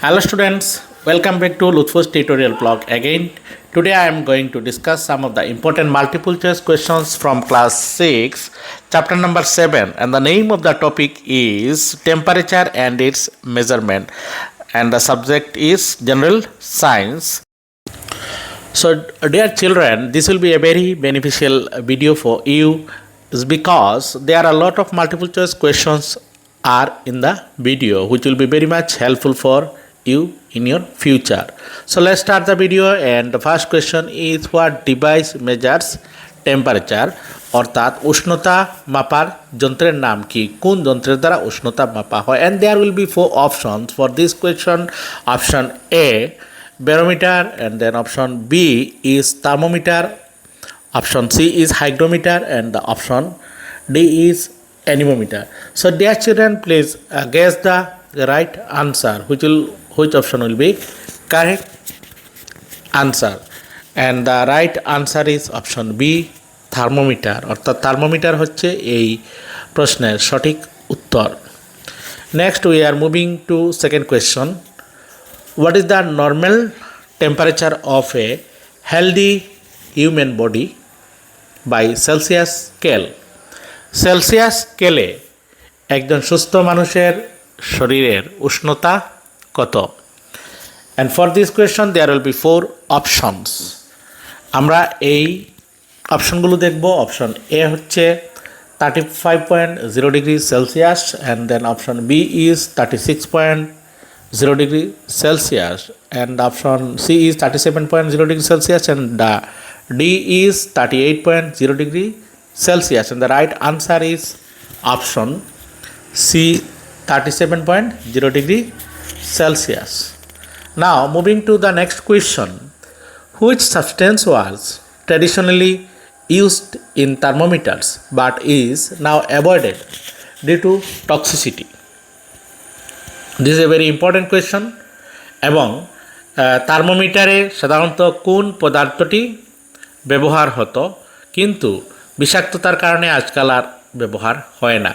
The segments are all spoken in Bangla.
Hello students, welcome back to Lutfo's tutorial blog again. Today I am going to discuss some of the important multiple choice questions from class 6, chapter number 7 and the name of the topic is temperature and its measurement and the subject is general science. So, dear children, this will be a very beneficial video for you is because there are a lot of multiple choice questions are in the video which will be very much helpful for you in your future. So, let's start the video and the first question is what device measures temperature অর্থাৎ উষ্ণতা মাপার যন্ত্রের নাম কি কোন যন্ত্রের দ্বারা উষ্ণতা মাপা হয় and there will be four options for this question option A barometer and then option B is thermometer option C is hygrometer and the option D is anemometer so dear children please uh, guess the right answer which will which option will be correct answer and the right answer is option B thermometer অর্থাৎ থার্মোমিটার হচ্ছে এই প্রশ্নের সঠিক উত্তর next we are moving to second question what is the normal temperature of a healthy human body by celsius scale Celsius স্কেলে একজন সুস্থ মানুষের শরীরের উষ্ণতা কত? And for this question there will be four options আমরা এই অপশনগুলো দেখব। অপশন এ হচ্ছে thirty five point zero degree Celsius and then option B is thirty six point 0 degree Celsius, and option C is 37.0 degree Celsius, and the D is 38.0 degree Celsius. And the right answer is option C 37.0 degree Celsius. Now moving to the next question which substance was traditionally used in thermometers but is now avoided due to toxicity? This is a very important question এবং থার্মোমিটারে সাধারণত কোন পদার্থটি ব্যবহার হতো কিন্তু বিষাক্ততার কারণে আজকাল আর ব্যবহার হয় না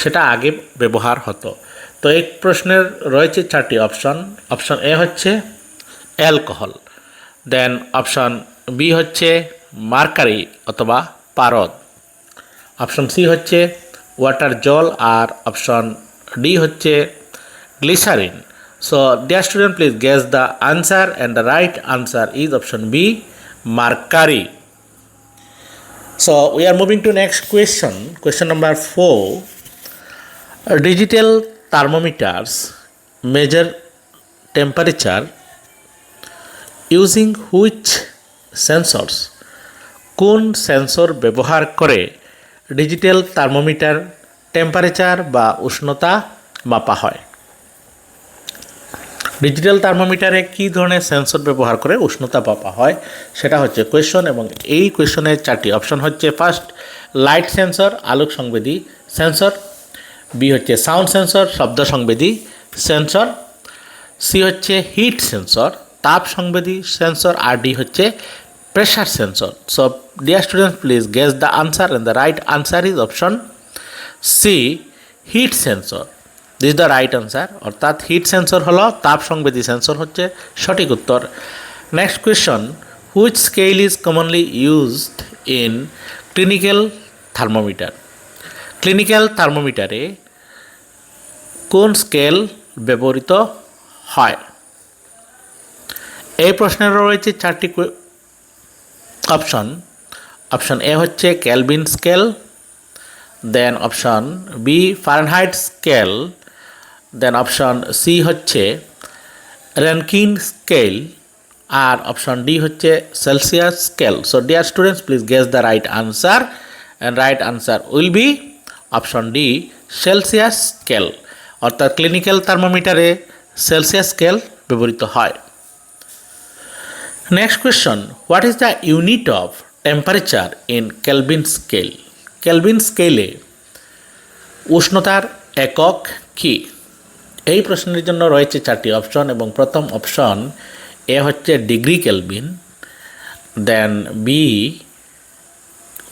সেটা আগে ব্যবহার হতো তো এই প্রশ্নের রয়েছে চারটি অপশন। অপশন এ হচ্ছে অ্যালকোহল। দেন অপশন বি হচ্ছে মার্কারি অথবা পারদ। অপশন সি হচ্ছে ওয়াটার জল আর অপশন ডি হচ্ছে glycerin. So dear student please guess the answer and the right answer is option B mercury. So we are moving to next question question number four digital thermometers measure temperature using which sensors কোন সেন্সর ব্যবহার করে ডিজিটাল থার্মোমিটার টেম্পারেচার বা উষ্ণতা মাপা হয়? ডিজিটাল থার্মোমিটারে কী ধরনের সেন্সর ব্যবহার করে উষ্ণতা মাপা হয়? সেটা হচ্ছে কোয়েশন এবং এই কোয়েশনের চারটি অপশন হচ্ছে ফার্স্ট লাইট সেন্সর আলোক সংবেদী সেন্সর বি হচ্ছে সাউন্ড সেন্সর শব্দ সংবেদী সেন্সর। সি হচ্ছে হিট সেন্সর, তাপ সংবেদী সেন্সর, আর ডি হচ্ছে pressure sensor. So, dear student please guess the answer and the right answer is option C, heat sensor. This the right answer, অর্থাৎ হিট সেন্সর হলো, তাপ সংবেদী সেন্সর হচ্ছে সঠিক উত্তর। Next question which scale is commonly used in clinical thermometer? Clinical থার্মোমিটারে কোন স্কেল ব্যবহৃত হয়? এই প্রশ্নের রয়েছে চারটি অপশন। অপশন এ হচ্ছে Kelvin scale, then option B Fahrenheit scale, then option C হচ্ছে র্যানকিন স্কেল, আর অপশন ডি হচ্ছে Celsius scale. So dear students please guess the right answer and right answer will be option D, Celsius scale, অর্থাৎ ক্লিনিক্যাল থার্মোমিটারে সেলসিয়াস স্কেল ব্যবহৃত হয়। Next question what is the unit of temperature in Kelvin scale? Kelvin স্কেলে উষ্ণতার একক কি? এই প্রশ্নের জন্য রয়েছে চারটি অপশন এবং প্রথম অপশন এ হচ্ছে degree Kelvin then B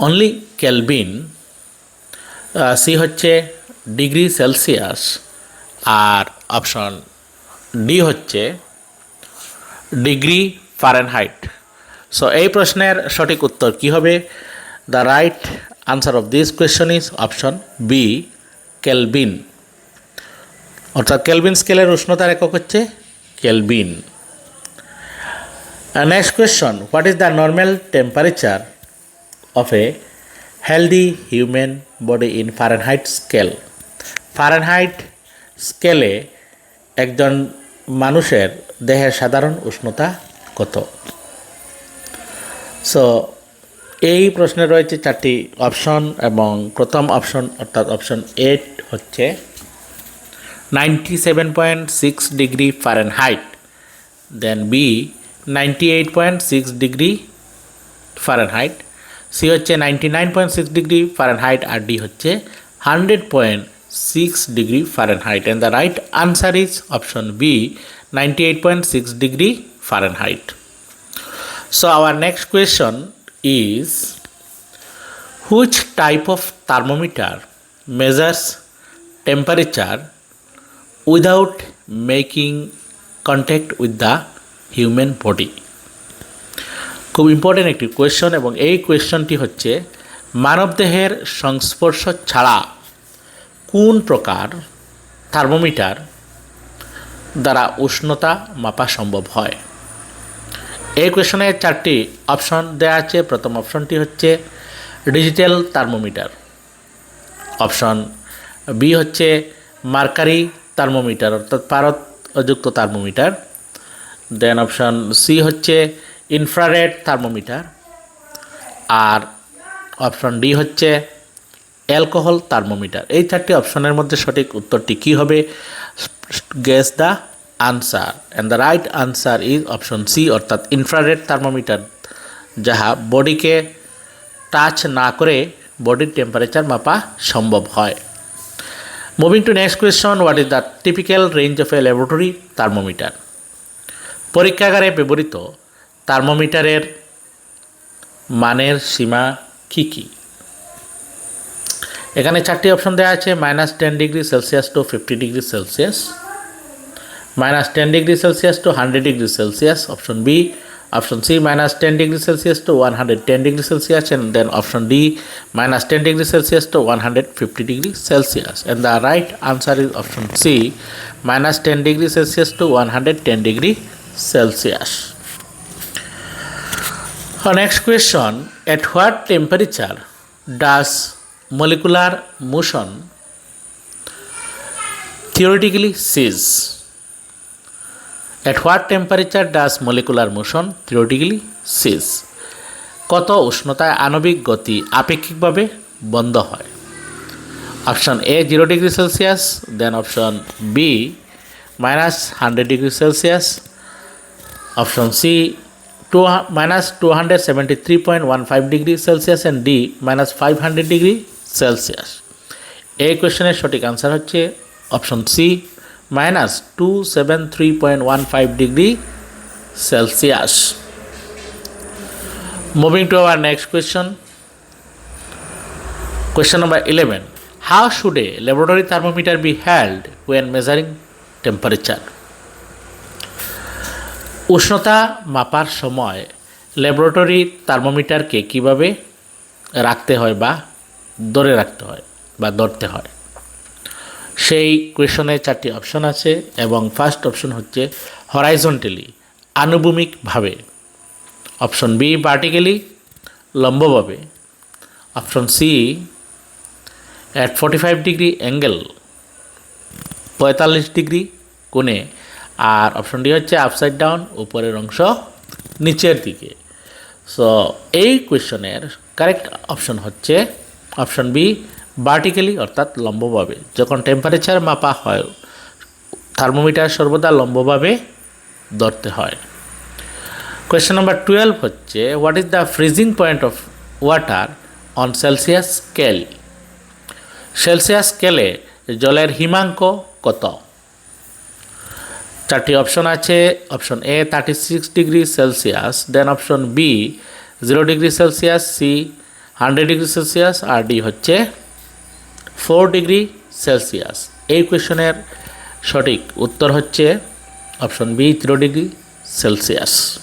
only Kelvin C হচ্ছে ডিগ্রি সেলসিয়াস আর অপশন ডি হচ্ছে ডিগ্রি ফারেনহাইট সো এই প্রশ্নের সঠিক উত্তর কি হবে? The right answer of this question is option B Kelvin অর্থাৎ কেলবিন স্কেলের উষ্ণতার একক হচ্ছে Kelvin next question what is the normal temperature of a healthy human body in Fahrenheit scale Fahrenheit স্কেলে একজন মানুষের দেহের সাধারণ উষ্ণতা কত? সো এই প্রশ্নে রয়েছে চারটি অপশন এবং প্রথম অপশন অর্থাৎ অপশন এইট হচ্ছে ninety seven point six degree Fahrenheit then B ninety eight point six degree Fahrenheit C হচ্ছে ninety nine point six degree Fahrenheit আর ডি হচ্ছে hundred point six degree Fahrenheit and the right answer is option B ninety eight point six degree Fahrenheit so our next question is which type of thermometer measures temperature without making contact with the human body? খুব ইম্পর্টেন্ট একটি কোয়েশ্চন এবং এই কোয়েশ্চনটি হচ্ছে, মানবদেহের সংস্পর্শ ছাড়া কোন প্রকার থার্মোমিটার দ্বারা উষ্ণতা মাপা সম্ভব হয়? এই কোয়েশনে চারটি অপশন দেওয়া আছে। প্রথম অপশনটি হচ্ছে ডিজিটাল থার্মোমিটার অপশন বি হচ্ছে মার্কারি থার্মোমিটার অর্থাৎ পারদযুক্ত থার্মোমিটার দেন অপশন সি হচ্ছে ইনফ্রারেড থার্মোমিটার আর অপশন ডি হচ্ছে অ্যালকোহল থার্মোমিটার। এই চারটি অপশনের মধ্যে সঠিক উত্তরটি কী হবে? Guess the answer and the right answer is option C অর্থাৎ ইনফ্রারেড থার্মোমিটার যাহা বডিকে টাচ না করে বডির টেম্পারেচার মাপা সম্ভব হয়। Moving to next question what is the typical range of a laboratory thermometer পরীক্ষাগারে ব্যবহৃত থার্মোমিটারের মানের সীমা কী কী এখানে চারটি অপশন দেওয়া আছে minus ten degree Celsius to fifty degree Celsius minus 10 degree Celsius to 100 degree Celsius. Option B. Option C minus 10 degree Celsius to 110 degree Celsius. And then option D minus 10 degree Celsius to 150 degree Celsius. And the right answer is option C minus 10 degree Celsius to 110 degree Celsius. Our next question At what temperature does molecular motion theoretically cease? At what temperature does molecular motion theoretically cease? কত উষ্ণতায় আণবিক গতি আপেক্ষিকভাবে বন্ধ হয় option A zero degree Celsius then option B minus hundred degree Celsius option C to minus two three point one five degree Celsius and D minus five hundred degree Celsius এই কোয়েশনের সঠিক আনসার হচ্ছে option C minus 273.15 degree Celsius. Moving to our next question. Question number 11. How should a laboratory thermometer be held when measuring temperature? উষ্ণতা মাপার সময় ল্যাবরেটরি থার্মোমিটারকে কীভাবে রাখতে হয় বা ধরে রাখতে হয় বা ধরতে হয়? সেই কোয়েশনে চারটি অপশন আছে এবং ফার্স্ট অপশন হচ্ছে হরাইজন্টালি আনুভূমিকভাবে। অপশন বি ভার্টিক্যালি লম্বভাবে। Option C at forty five degree angle পঁয়তাল্লিশ ডিগ্রি কোণে। আর অপশন ডি হচ্ছে আপসাইড ডাউন উপরের অংশ নিচের দিকে। সো এই কোয়েশনের কারেক্ট অপশন হচ্ছে অপশন বি ভার্টিক্যালি অর্থাৎ লম্বভাবে। যখন টেম্পারেচার মাপা হয় থার্মোমিটার সর্বদা লম্বভাবে ধরতে হয়। কোয়েশ্চেন নাম্বার টুয়েলভ হচ্ছে what is the freezing point of water on Celsius scale Celsius স্কেলে জলের হিমাঙ্ক কত? চারটি অপশন আছে, option A thirty six degree Celsius then option B zero degree Celsius C hundred degree Celsius R D হচ্ছে ফোর ডিগ্রি সেলসিয়াস এই কোয়েশনের সঠিক উত্তর হচ্ছে Option B 0 degree Celsius.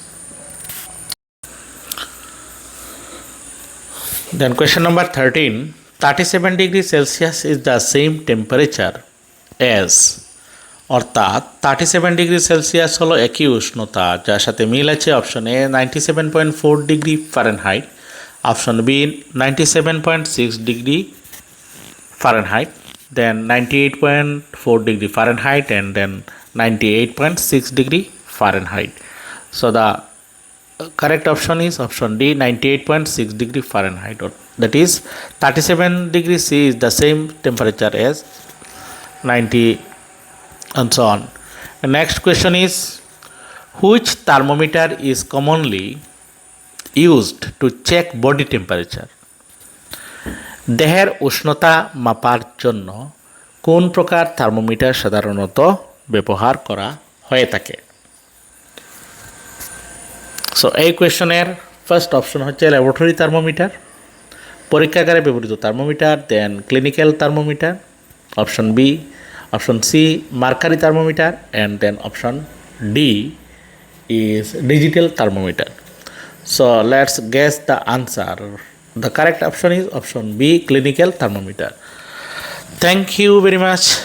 Then question number 13 37 degree Celsius is the same temperature as অর্থাৎ থার্টি সেভেন ডিগ্রি সেলসিয়াস হলো একই উষ্ণতা, যার সাথে মিল আছে option A ninety seven point four degree Fahrenheit option B ninety seven point six degree Fahrenheit then ninety eight point four degree Fahrenheit and then ninety eight point six degree Fahrenheit so the correct option is option D ninety eight point six degree Fahrenheit that is thirty seven degree C is the same temperature as ninety and so on. The next question is, which thermometer is commonly used to check body temperature? দেহের উষ্ণতা মাপার জন্য কোন প্রকার থার্মোমিটার সাধারণত ব্যবহার করা হয়ে থাকে সো এই কোয়েশনের ফার্স্ট অপশন হচ্ছে ল্যাবরেটরি থার্মোমিটার পরীক্ষাগারে ব্যবহৃত thermometer then clinical thermometer option B option C mercury thermometer and then option D is digital thermometer. So let's guess the answer. The correct option is option B clinical thermometer. Thank you very much.